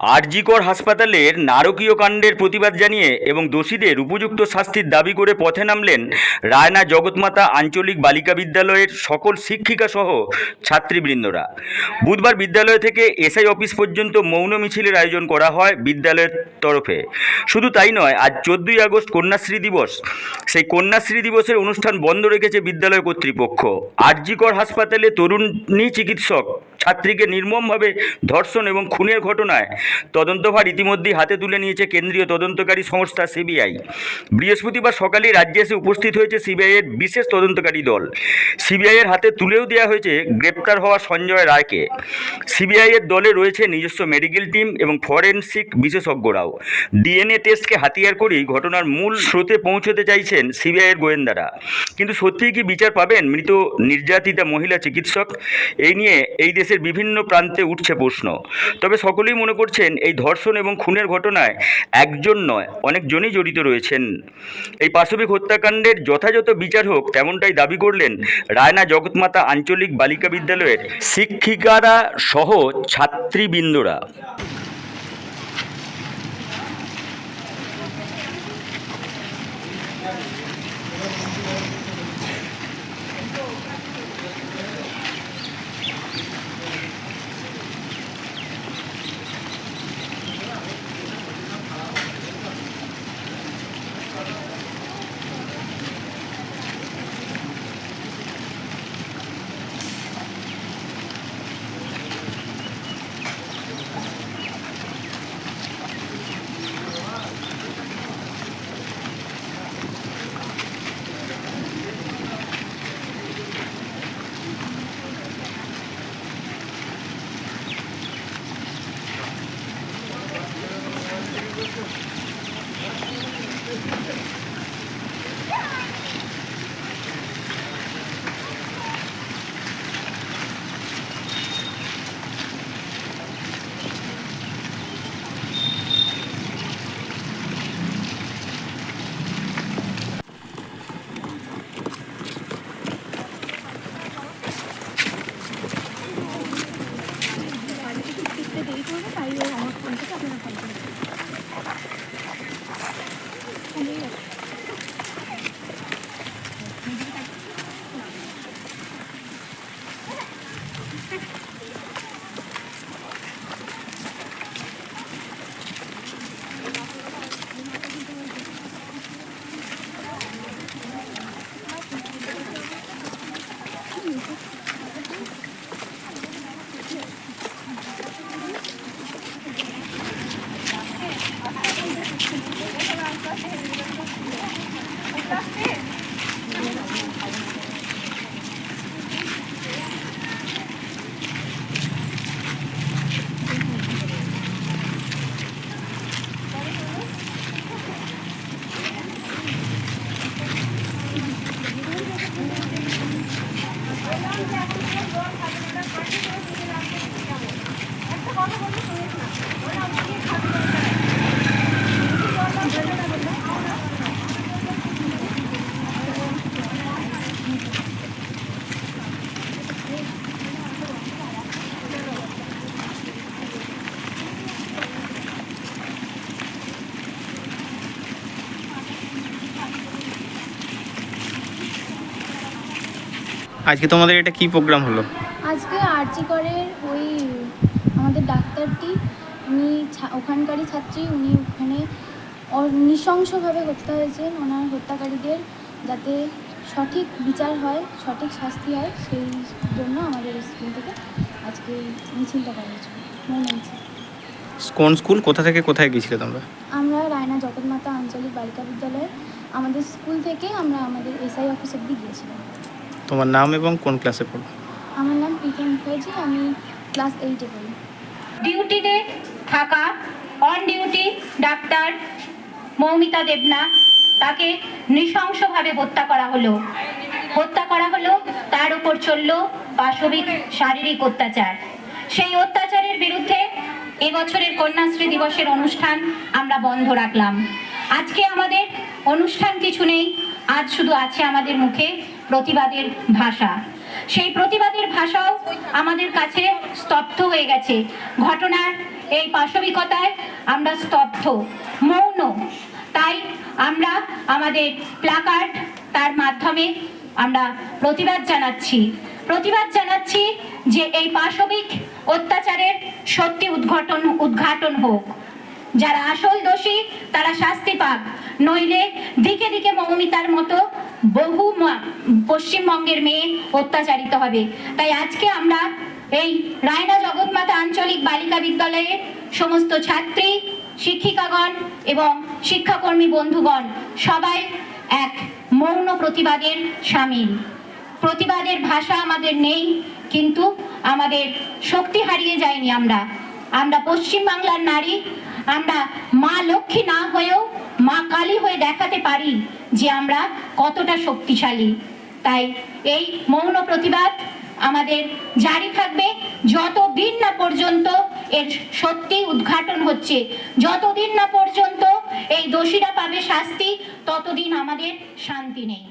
আরজিকর হাসপাতালের নারকীয় কাণ্ডের প্রতিবাদ জানিয়ে এবং দোষীদের উপযুক্ত শাস্তির দাবি করে পথে নামলেন রায়না জগৎমাতা আঞ্চলিক বালিকা বিদ্যালয়ের সকল শিক্ষিকা সহ ছাত্রীবৃন্দরা। বুধবার বিদ্যালয় থেকে এসআই অফিস পর্যন্ত মৌন মিছিলের আয়োজন করা হয় বিদ্যালয়ের তরফে। শুধু তাই নয়, আজ চোদ্দই আগস্ট কন্যাশ্রী দিবস। সেই কন্যাশ্রী দিবসের অনুষ্ঠান বন্ধ রেখেছে বিদ্যালয় কর্তৃপক্ষ। আরজিকর হাসপাতালে তরুণী চিকিৎসক ছাত্রীকে নির্মমভাবে ধর্ষণ এবং খুনের ঘটনায় তদন্তভার ইতিমধ্যেই হাতে তুলে নিয়েছে কেন্দ্রীয় তদন্তকারী সংস্থা সিবিআই। বৃহস্পতিবার সকালে রাজ্যে এসে উপস্থিত হয়েছে সিবিআইয়ের বিশেষ তদন্তকারী দল। সিবিআইয়ের হাতে তুলেও দেওয়া হয়েছে গ্রেপ্তার হওয়া সঞ্জয় রায়কে। সিবিআইয়ের দলে রয়েছে নিজস্ব মেডিকেল টিম এবং ফরেনসিক বিশেষজ্ঞরাও। ডিএনএ টেস্টকে হাতিয়ার করেই ঘটনার মূল স্রোতে পৌঁছতে চাইছেন সিবিআইয়ের গোয়েন্দারা। কিন্তু সত্যিই কি বিচার পাবেন মৃত নির্যাতিতা মহিলা চিকিৎসক? এই নিয়ে এই দেশের বিভিন্ন প্রান্তে উঠছে প্রশ্ন। তবে সকলেই মনে করছেন এই ধর্ষণ এবং খুনের ঘটনায় একজন নয়, অনেকজনই জড়িত রয়েছেন। এই পাশবিক হত্যাকাণ্ডের যথাযথ বিচার হোক তেমনটাই দাবি করলেন রায়না জগৎমাতা আঞ্চলিক বালিকা বিদ্যালয়ের শিক্ষিকারা সহ ছাত্রীবৃন্দরা। 还有我们我们在下面的话也可以 আজকে তোমাদের এটা কি প্রোগ্রাম হলো? আজকে আরজি করের ওই আমাদের ডাক্তারটি উনি ওখানকারই ছাত্রী উনি ওখানে নৃশংসভাবে হত্যা হয়েছেন। ওনার হত্যাকারীদের যাতে সঠিক বিচার হয় সঠিক শাস্তি হয় সেই জন্য আমাদের স্কুল থেকে আজকে মিছিলটা করা হয়েছিল মৌন কোন স্কুল? কোথা থেকে কোথায় গিয়েছিলে তোমরা? আমরা রায়না জগন্মাতা আঞ্চলিক বালিকা বিদ্যালয়ে আমাদের স্কুল থেকে আমরা আমাদের এসআই অফিস অব্দি গিয়েছিলাম। তোমার নাম এবং কোন ক্লাসে পড়ো? আমার নাম প্রীতি মুখার্জি আমি ক্লাস এইটে পড়ি। ডিউটিতে থাকা on duty doctor Moumita Debnath তাকে নৃশংসভাবে হত্যা করা হলো। হত্যা করা হলো তার উপর চলল পাশবিক শারীরিক অত্যাচার। সেই অত্যাচারের বিরুদ্ধে এবছরের কন্যাশ্রী দিবসের অনুষ্ঠান আমরা বন্ধ রাখলাম। আজকে আমাদের অনুষ্ঠান কিছু নেই আজ শুধু আছে আমাদের মুখে প্রতিবাদের ভাষা। সেই প্রতিবাদের ভাষাও আমাদের কাছে স্তব্ধ হয়ে গেছে। ঘটনার এই পাশবিকতায় আমরা স্তব্ধ, মৌন। তাই আমরা আমাদের প্লাকার্ড তার মাধ্যমে আমরা প্রতিবাদ জানাচ্ছি। প্রতিবাদ জানাচ্ছি যে এই পাশবিক অত্যাচারের সত্যি উদ্ঘাটন উদ্ঘাটন হোক। যারা আসল দোষী, তারা শাস্তি পাক। নইলে দিকে দিকে মৌমিতার মতো বহু পশ্চিমবঙ্গের মেয়ে অত্যাচারিত হবে। তাই আজকে আমরা এই রায়না জগৎমাতা আঞ্চলিক বালিকা বিদ্যালয়ের সমস্ত ছাত্রী, শিক্ষিকাগণ এবং শিক্ষাকর্মী বন্ধুগণ সবাই এক মৌন প্রতিবাদের সামিল। প্রতিবাদের ভাষা আমাদের নেই, কিন্তু আমাদের শক্তি হারিয়ে যায়নি আমরা। আমরা পশ্চিমবাংলার নারী, আমরা মা লক্ষ্মী না হয়েও মা কালী হয়ে দেখাতে পারি যে আমরা কতটা শক্তিশালী। তাই এই মৌন প্রতিবাদ আমাদের জারি থাকবে। যতদিন না পর্যন্ত এর সত্যি উদ্ঘাটন হচ্ছে যতদিন না পর্যন্ত এই দোষীরা পাবে শাস্তি, ততদিন আমাদের শান্তি নেই।